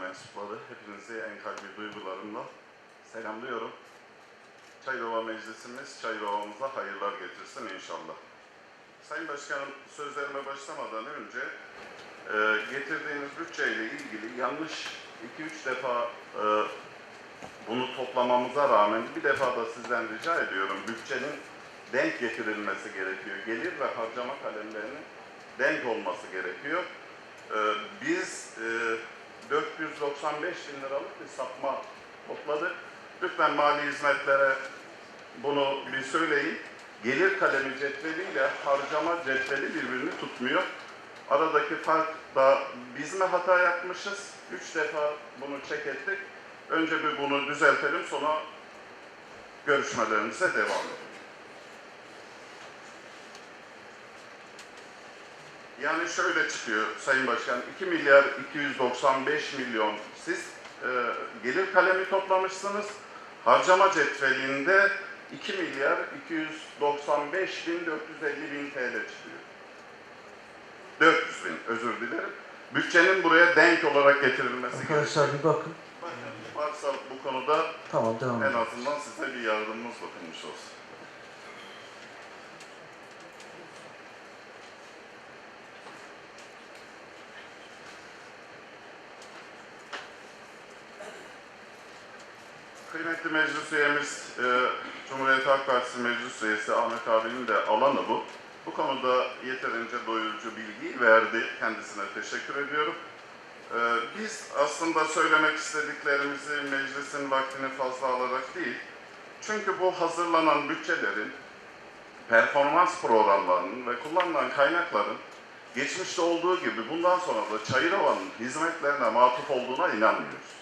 mensupları hepinizi en kalbi duygularımla selamlıyorum. Çayırova Meclisimiz Çayırova'mıza hayırlar getirsin inşallah. Sayın Başkanım sözlerime başlamadan önce e, getirdiğiniz bütçeyle ilgili yanlış 2-3 defa e, bunu toplamamıza rağmen bir defa da sizden rica ediyorum bütçenin denk getirilmesi gerekiyor. Gelir ve harcama kalemlerinin denk olması gerekiyor. Ee, biz e, 495 bin liralık bir sapma topladık. Lütfen mali hizmetlere bunu bir söyleyin. Gelir kalemi cetveliyle harcama cetveli birbirini tutmuyor. Aradaki fark da biz mi hata yapmışız? Üç defa bunu çek ettik. Önce bir bunu düzeltelim sonra görüşmelerimize devam edelim. Yani şöyle çıkıyor Sayın Başkan, 2 milyar 295 milyon siz e, gelir kalemi toplamışsınız. Harcama cetvelinde 2 milyar 295 bin 450 bin TL çıkıyor. 400 bin özür dilerim. Bütçenin buraya denk olarak getirilmesi gerekiyor. Arkadaşlar bir bakın. Bakın, Varsa bu konuda Tamam devam en azından size bir yardımımız dokunmuş olsun. Kıymetli meclis üyemiz, e, Cumhuriyet Halk Partisi meclis üyesi Ahmet abinin de alanı bu. Bu konuda yeterince doyurucu bilgi verdi. Kendisine teşekkür ediyorum. E, biz aslında söylemek istediklerimizi meclisin vaktini fazla alarak değil, çünkü bu hazırlanan bütçelerin, performans programlarının ve kullanılan kaynakların geçmişte olduğu gibi bundan sonra da Çayırova'nın hizmetlerine matuf olduğuna inanmıyoruz.